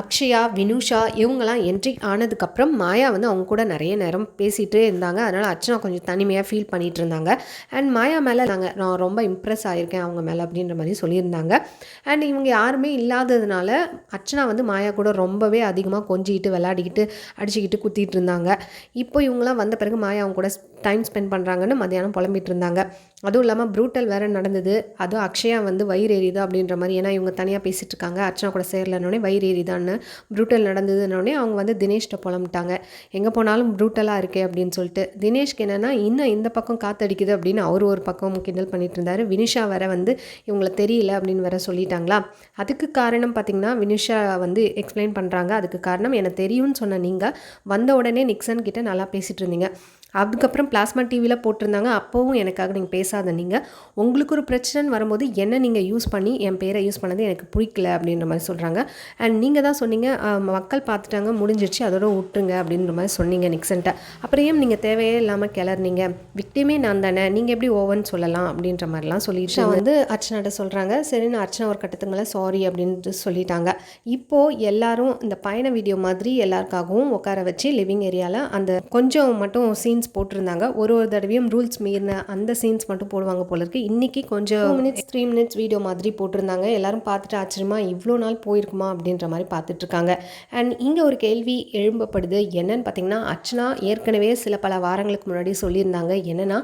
அக்ஷயா வினுஷா இவங்கெல்லாம் என்ட்ரி ஆனதுக்கப்புறம் மாயா வந்து அவங்க கூட நிறைய நேரம் பேசிகிட்டே இருந்தாங்க. அதனால் அர்ச்சனா கொஞ்சம் தனிமையாக ஃபீல் பண்ணிகிட்டு இருந்தாங்க. அண்ட் மாயா மேலே நாங்கள் நான் ரொம்ப இம்ப்ரெஸ் ஆகியிருக்கேன் அவங்க மேலே அப்படின்ற மாதிரி சொல்லியிருந்தாங்க. அண்ட் இவங்க யாருமே இல்லாததுனால அர்ச்சனா வந்து மாயா கூட ரொம்பவே அதிகமாக கொஞ்சிக்கிட்டு விளையாடிக்கிட்டு அடிச்சுக்கிட்டு குத்திட்டு இருந்தாங்க. இப்போ இவங்களாம் வந்த பிறகு மாயா அவங்க கூட டைம் ஸ்பெண்ட் பண்ணுறாங்கன்னு மதியானம் புலம்பிட்டு இருந்தாங்க. அதுவும் இல்லாமல் ப்ரூட்டல் வேறு நடந்தது. அதுவும் அக்ஷயா வந்து வயிறு எரியுது அப்படின்ற மாதிரி. ஏன்னா இவங்க தனியாக பேசிகிட்டு இருக்காங்க. அர்ச்சனா கூட சேரலன்னொடனே வயிறு எரியுதான்னு ப்ரூட்டல் நடந்ததுன்னொடனே அவங்க வந்து தினேஷ்கிட்ட புலம்பிட்டாங்க. எங்கே போனாலும் ப்ரூட்டலாக இருக்கே அப்படின்னு சொல்லிட்டு. தினேஷ்க்கு என்னென்னா இன்னும் இந்த பக்கம் காத்தடிக்குது அப்படின்னு அவர் ஒரு பக்கம் கிண்டல் பண்ணிட்டு இருந்தார். வினிஷா வர வந்து இவங்களை தெரியல அப்படின்னு வேற சொல்லிட்டாங்களா? அதுக்கு காரணம் பார்த்திங்கன்னா வினிஷா வந்து எக்ஸ்பிளைன் பண்ணுறாங்க அதுக்கு காரணம் எனக்கு தெரியும்னு சொன்ன நீங்கள் வந்த உடனே நிக்சன் கிட்ட நல்லா பேசிகிட்டு இருந்தீங்க. அதுக்கப்புறம் பிளாஸ்மா டிவியில் போட்டிருந்தாங்க. அப்போவும் எனக்காக நீங்கள் பேசாத நீங்கள் உங்களுக்கு ஒரு பிரச்சனைன்னு வரும்போது என்ன நீங்கள் யூஸ் பண்ணி என் பேரை யூஸ் பண்ணது எனக்கு பிடிக்கல அப்படின்ற மாதிரி சொல்கிறாங்க அண்ட் நீங்கள் தான் சொன்னீங்க மக்கள் பார்த்துட்டாங்க முடிஞ்சிருச்சு அதோட விட்டுருங்க அப்படின்ற மாதிரி சொன்னீங்க நிக்சன்ட்ட. அப்புறம் ஏன் நீங்கள் தேவையே இல்லாமல் கிளறினீங்க? விக்டிமே நான் தானே நீங்கள் எப்படி ஓவன் சொல்லலாம் அப்படின்ற மாதிரிலாம் சொல்லிட்டு வந்து அர்ச்சனாட்ட சொல்கிறாங்க சரி நான் அர்ச்சனா ஒரு கட்டத்துக்கு மேலே சாரி அப்படின்ட்டு சொல்லிட்டாங்க. இப்போது எல்லாரும் இந்த பயண வீடியோ மாதிரி எல்லாருக்காகவும் உட்கார வச்சு லிவிங் ஏரியாவில் அந்த கொஞ்சம் மட்டும் சீன்ஸ் போட்டிருந்தாங்க. ஒரு ஒரு தடவையும் ரூல்ஸ் மீறின அந்த சீன்ஸ் மட்டும் போடுவாங்க போல இருக்கு. இன்னைக்கு கொஞ்சம் மினிட்ஸ் த்ரீ மினிட்ஸ் வீடியோ மாதிரி போட்டிருந்தாங்க. எல்லாரும் பார்த்துட்டு ஆச்சரியமா இவ்வளோ நாள் போயிருக்குமா? அப்படின்ற மாதிரி பார்த்துட்டு இருக்காங்க. அண்ட் இங்கே ஒரு கேள்வி எழும்பப்படுது. என்னன்னு பார்த்தீங்கன்னா அர்ச்சனா ஏற்கனவே சில பல வாரங்களுக்கு முன்னாடி சொல்லியிருந்தாங்க. என்னன்னா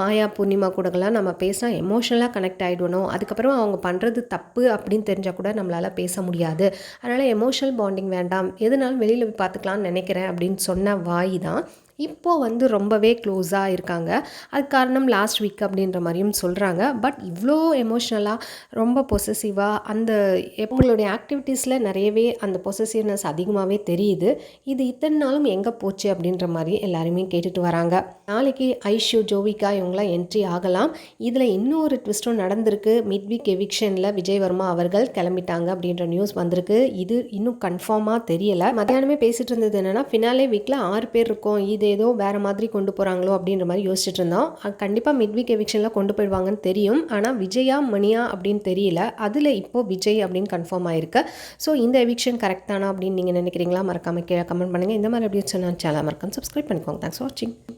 மாயா பூர்ணிமா கூடலாம் நம்ம பேசினா எமோஷனலாக கனெக்ட் ஆகிடணும் அதுக்கப்புறம் அவங்க பண்ணுறது தப்பு அப்படின்னு தெரிஞ்சால் கூட நம்மளால் பேச முடியாது. அதனால் எமோஷனல் பாண்டிங் வேண்டாம். எதுனாலும் வெளியில் போய் பார்த்துக்கலாம்னு நினைக்கிறேன் அப்படின்னு சொன்ன வாய் தான். இப்போது வந்து ரொம்பவே க்ளோஸாக இருக்காங்க. அது காரணம் லாஸ்ட் வீக் அப்படின்ற மாதிரியும் சொல்கிறாங்க பட் இவ்வளோ எமோஷ்னலாக ரொம்ப பொசசிவாக அந்த எப்பங்களுடைய ஆக்டிவிட்டீஸில் நிறையவே அந்த பொசசிவ்னஸ் அதிகமாகவே தெரியுது. இது இத்தனை நாளும் எங்கே போச்சு அப்படின்ற மாதிரி எல்லாருமே கேட்டுட்டு வராங்க. நாளைக்கு ஐஷு ஜோவிகா இவங்களாம் என்ட்ரி ஆகலாம். இதில் இன்னொரு ட்விஸ்ட்டும் நடந்திருக்கு. மிட் வீக் எவிக்ஷனில் விஜய் வர்மா அவர்கள் கிளம்பிட்டாங்க அப்படின்ற நியூஸ் வந்திருக்கு. இது இன்னும் கன்ஃபார்மாக தெரியலை. மத்தியானமே பேசிட்டு இருந்தது என்னென்னா ஃபினாலே வீக்கில் ஆறு பேர் இருக்கோம். இது ஏதோ வேறு மாதிரி கொண்டு போகிறாங்களோ அப்படின்ற மாதிரி யோசிச்சுட்டு இருந்தோம். கண்டிப்பாக மிட் வீக் எவிக்ஷனில் கொண்டு போயிடுவாங்கன்னு தெரியும். ஆனால் விஜயா மணியா அப்படின்னு தெரியல. அதில் இப்போது விஜய் அப்படின்னு கன்ஃபார்ம் ஆயிருக்கு. ஸோ இந்த எவிக்ஷன் கரெக்டானா அப்படின்னு நீங்கள் நினைக்கிறீங்களா? மறக்காமல் கீழே கமெண்ட் பண்ணுங்கள் இந்த மாதிரி அப்படின்னு சொன்னால் சேனல் மறக்காமல் சப்ஸ்கிரைப் பண்ணிக்கோங்க. தேங்க்ஸ் வாட்சிங்